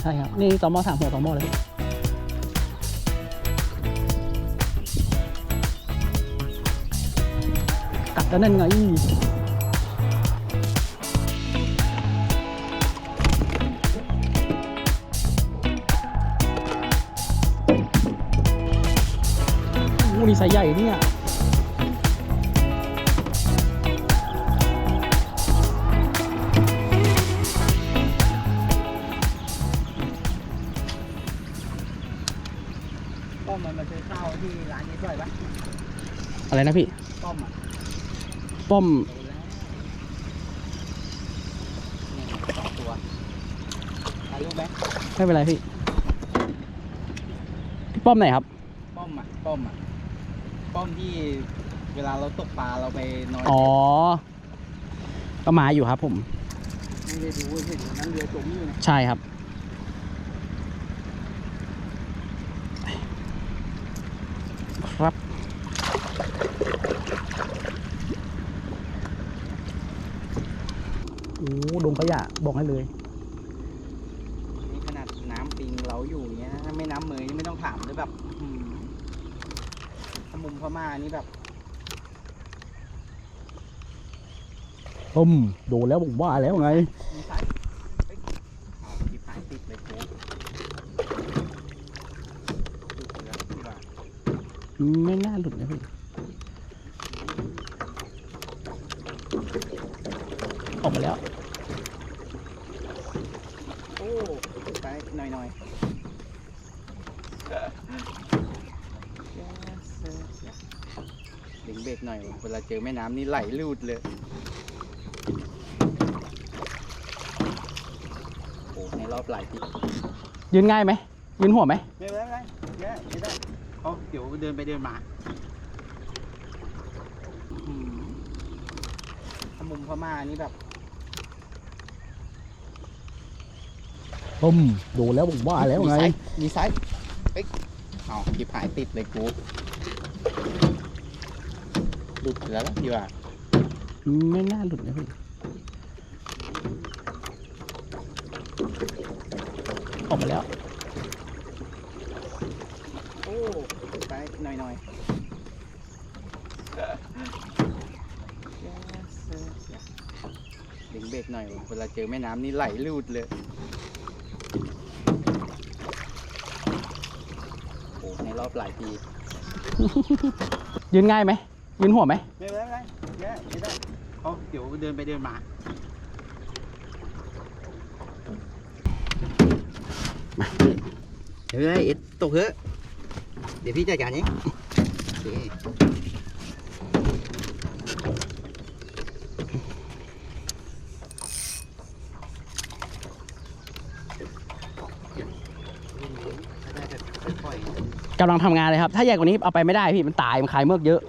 ใช่ครับ นี่ตอมอสามหัวตอมอเลยกัดแล้วนั่นไงโอ้นี่ไซส์ใหญ่เนี่ย อะไรนะพี่ ป้อมอะป้อมโดนแล้วนี่สองตัวถ่ายรูปไหมไม่เป็นไรพี่พี่ ป้อมไหนครับ ป้อมอะ ป้อมอะ ป้อมที่เวลาเราตกปลาเราไปนอนอ๋อ ก็มาอยู่ครับผม ไม่ได้ดูเห็นวันนั้นเรือจมอยู่นะใช่ครับ ครับโอ้ ดงขยะบอกให้เลยนี่ขนาดน้ำปิงเราอยู่เนี้ยถ้าไม่น้ำเมยนี่ไม่ต้องถามเลยแบบอื้อหือถ้ามุมพม่านี่แบบอืมโดนแล้วผมว่าแล้วไง มีสายเฮ้ยเอาที่สายติดเลยโค้ดดูแล้วดีกว่าไม่น่าหลุดนะพี่ออกมาแล้ว โอ้ไปหน่อยหน่อยดึงเบรกหน่อยเวลาเจอแม่น้ำนี่ไหลลูดเลยโอ้ในรอบหลายปียืนง่ายไหมยืนหัวไหมไม่เป็นไรไม่เป็นไรไม่ได้เอาเดี๋ยวเดินไปเดินมาอืมถ้ามุมพม่านี่แบบ อืมโดนแล้วผมว่าแล้วไง มีไซส์มีไซส์เอ้ยเอาทิพหายติดเลยกูหลุดแล้วล่ะพี่ว่าไม่น่าหลุดนะพี่ออกมาแล้ว โอ้ไปหน่อยหน่อยดึงเบรกหน่อยเวลาเจอแม่น้ำนี่ไหลลูดเลย โอ้ในรอบหลายปี ยืนง่ายไหมยืนหัวไหมไม่เป็นไรไม่ได้ไม่ได้เอาเดี๋ยวเดินไปเดินมาเฮ้ยเอ็ดตกเถอะเดี๋ยวพี่จัดการเองโอเคได้แบบค่อยๆ กำลังทำงานเลยครับ ถ้าใหญ่กว่านี้เอาไปไม่ได้พี่มันตายมันคายเมือกเยอะ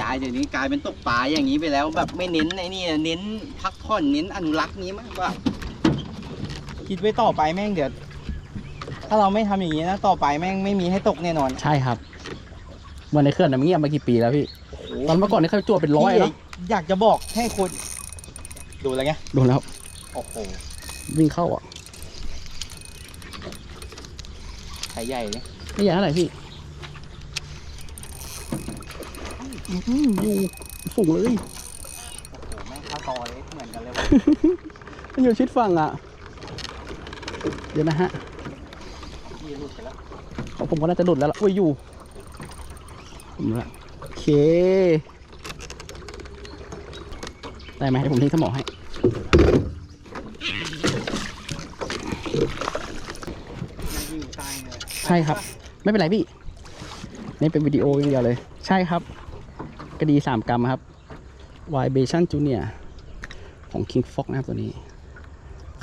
กลายเดี๋ยวนี้กลายเป็นตกปลาอย่างนี้ไปแล้ว แบบไม่เน้นไอ้นี่เน้นพักผ่อนเน้นอนุรักษ์นี้มากกว่า คิดไว้ต่อไปแม่งเดี๋ยวถ้าเราไม่ทำอย่างนี้นะต่อไปแม่งไม่มีให้ตกแน่นอนใช่ครับเหมื่อนในเครื่องน่ะมันเงียบมากี่ปีแล้วพี่ ตอนเมื่อก่อนนี่เขาจวดเป็นร้อยพี่แล้วอยากจะบอกให้คนดูอะไรเงี้ย โดนแล้วโอ้โห วิ่งเข้าอะ ไข่ใหญ่เลยไม่ใหญ่เท่าไหร่พี่อื้อหืออยู่สูงเลยโอ้โหแม่งข้าวตอเลยเหมือนกันเลยวะมันอยู่ชิดฝั่งอะ เดี๋ยวนะฮะ พี่หลุดไปแล้วของผมก็น่าจะหลุดแล้วล่ะอุ้ยอยู่ผมละโอเค ได้ไหมให้ผมทิ้งสมองให้ มันยิงตายเลย ใช่ครับ ไม่เป็นไรพี่ นี่เป็นวิดีโออย่างเดียวเลย ใช่ครับ กระดีสามกรัมครับ Y b a t i o n Junior ของ King Fox นะครับตัวนี้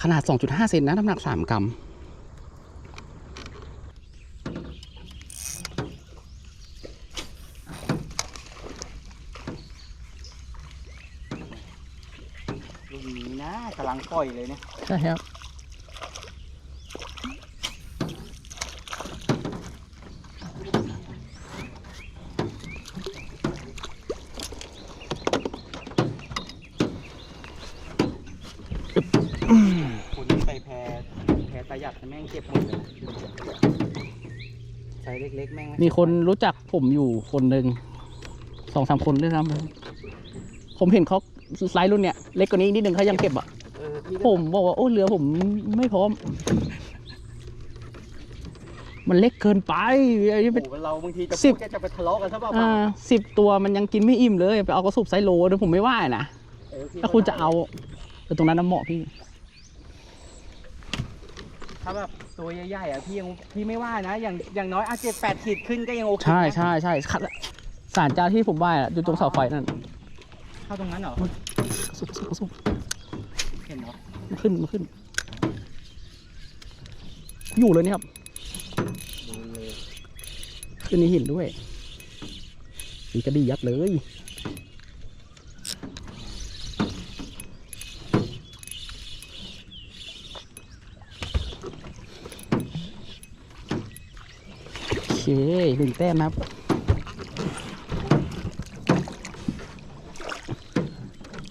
ขนาด 2.5 เซนนะน้ำหนัก 3 กรัมลูกนี้นะกำลังปล่อยเลยเนี่ย ใช่ครับอึ๊บอืม ประหยัดแต่แม่งเก็บหมดเลยใส่เล็กๆแม่งไมีคนรู้จักผมอยู่คนหนึ่งสองสามคนด้วยซ้ำผมเห็นเขาไซส์รุ่นเนี้ยเล็กกว่านี้นิดนึงเขายังเก็บอะ เออพี่ผมบอกว่าโอ้เรือผมไม่พร้อม มันเล็กเกินไปไอ้นี่โอ้เป็น โหเราบางทีจะสิพูบ ดแค่จะไปทะเลาะกันซะเปล่าอ่าสิบตัวมันยังกินไม่อิ่มเลยไปเอากระสุบไซส์โลเดี๋ยวผมไม่ว่านะๆเออพี่ถ้าคุณจะเอาแต่ตรงนั้นน้ำเหมาะพี่ ถ้าแบบตัวใหญ่ๆอะพี่ยังพี่ไม่ว่านะอย่างอย่างน้อยอะเจ็ดแปดขีดขึ้นก็ยังโอเคใช่นะใช่ใช่ครับสารเจ้าที่ผมว่าอะอยู่ตรงเสาไฟนั่นเข้าตรงนั้นเหรอกระสุบกระสุบกระสุบเห็นเหรอมันขึ้นมันขึ้น อยู่เลยเนี่ยครับดูเลยขึ้นในหินด้วยมีกระดียัดเลย เคหนึ่งแต้มนะครับ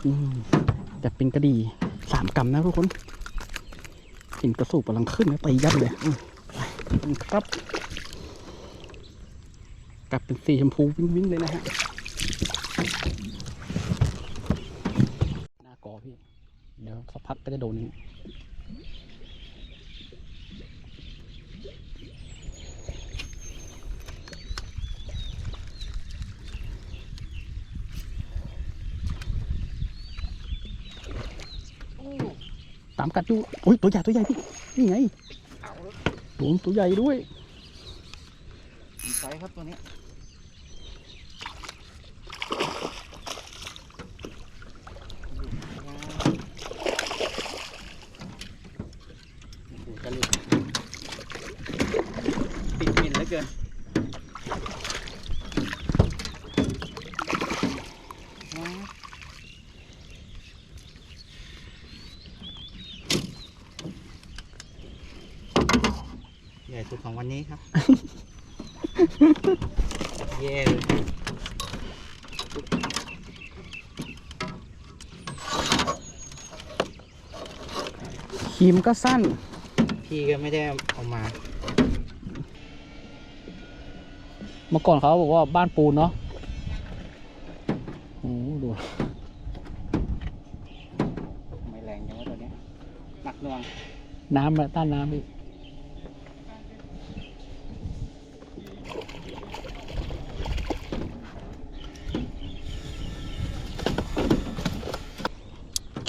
อืมแต่เป็นกระดีสามกำนะทุกคนเห็นกระสูบกำลังขึ้นนะตียัดเลยไปครับกลับเป็นสีชมพูวิ่งวิ่งๆเลยนะฮะหน้ากอพี่ เดี๋ยวสักพักก็จะโดนนี้ามกัดอยู่โอ้ยตัวใหญ่ตัวใหญ่พี่นี่ไงเอาแล้วตัวตัวใหญ่ด้วยมีไซส์ครับตัวนี้โอ้โหจะหลุดปิดมินเหลือเกิน ใหญ่สุด ของวันนี้ครับ เย่เลยครีมก็สั้น พี่ก็ไม่ได้เอามา เมื่อก่อนเขาบอกว่าบ้านปูนเนาะโอ้โหดูไม่แรงจังว่าตัวเนี้ยหนักหน่วง น้ำอะต้านน้ำพี่ค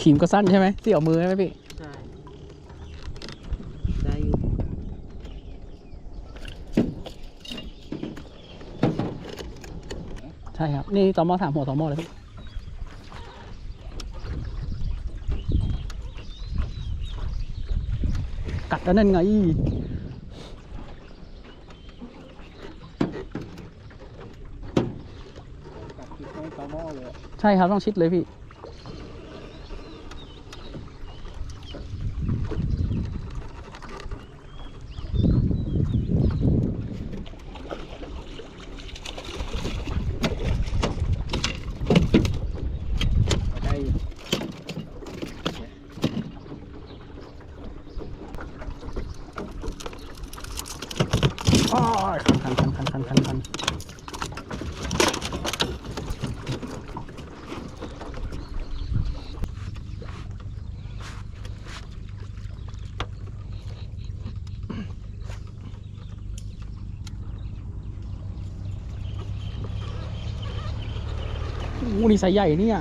รีมก็สั้นใช่ไหมเสี่ยวมือใช่ไหมพี่ใช่ได้อยู่ใช่ครับ นี่ตอมอสามหัวตอมอเลยพี่กัดแล้วนั่นไงกัดไม่ตอมอเลยใช่ครับต้องชิดเลยพี่ ยคันคันคันคันคันคันโอ้นี่ไซส์ใหญ่เนี่ย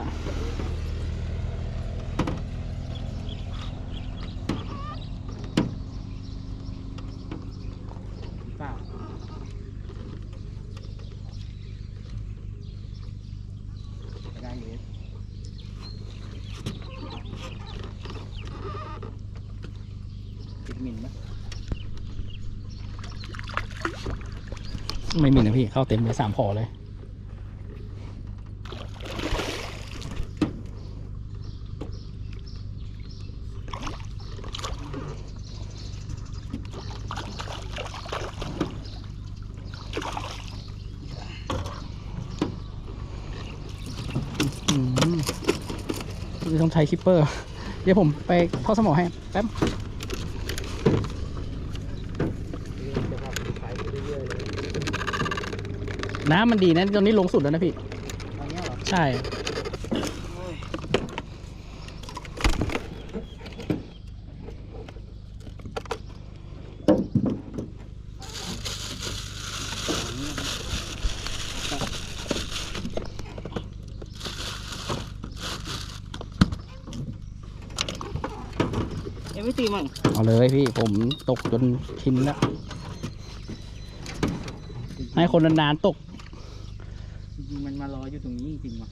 เปล่าได้อยู่ปิดมินไหม ไม่มีนะพี่ เข้าเต็มเลยสามขอเลย อืมต้องใช้คิปเปอร์ เดี๋ยวผมไปทอดสมอให้แป๊บ น้ำมันดีนะตอนนี้ลงสุดแล้วนะพี่ตอนเนี้ยเหรอใช่โอ้ยเอ็มไม่ตีมั่งเอาเลยพี่ผมตกจนชินแล้ว ให้คนนานๆตก จริงๆมันมารออยู่ ตรงนี้จริงๆว่ะ